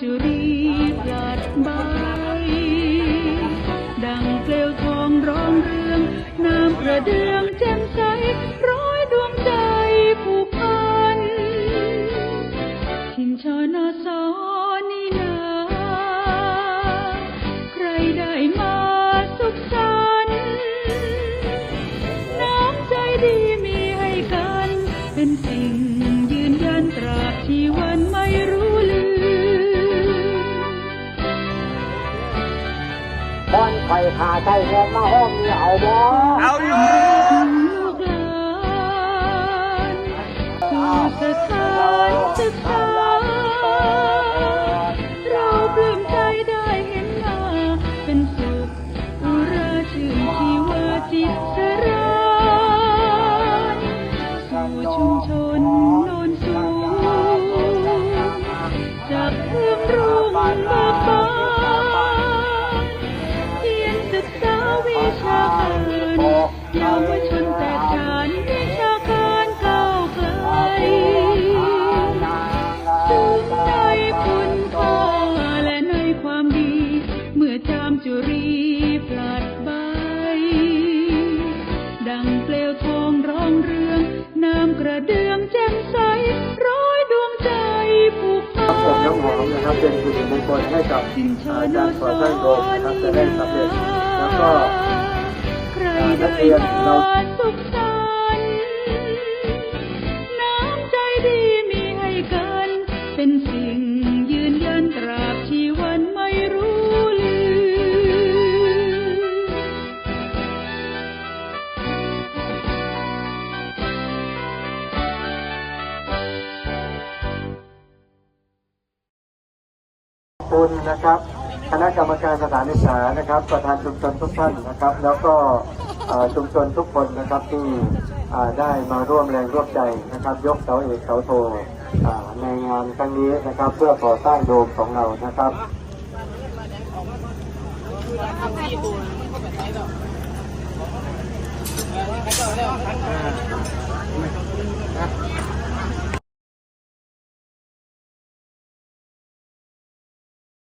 จะรีพลัดใบ ดังเปลวทองร้องเรือง น้ำกระเดื่อง ไปพาใช้เงินมาห้องมีเอาบ่เอาอยู่ เยาวชนแตกฉานวิชาการก้าวไกลซึ้งในคุณค่าและในความดี เมื่อจามจุรีพลัดใบ ดังเปลวทองร้องเรือง น้ำกระเดืองแจ่มใสร้อยดวงใจผูกพัผมน้ำหอมนะครับเป็นสิริมงคลให้กับอาจารย์ขอท่านโดมนะครับจะได้สำเร็จ รได้มาสุขสันน้ำใจดีมีให้กัน เป็นสิ่งยืนยันตราบชีวันไม่รู้ลืมคุณนะครับ คณะกรรมการสถานศึกษานะครับ ประธานชุมชนทุกท่านนะครับ แล้วก็ชุมชนทุกคนนะครับที่ได้มาร่วมแรงร่วมใจนะครับ ยกเสาเอกเสาโทในงานครั้งนี้นะครับ เพื่อก่อสร้างโดมของเรานะครับเ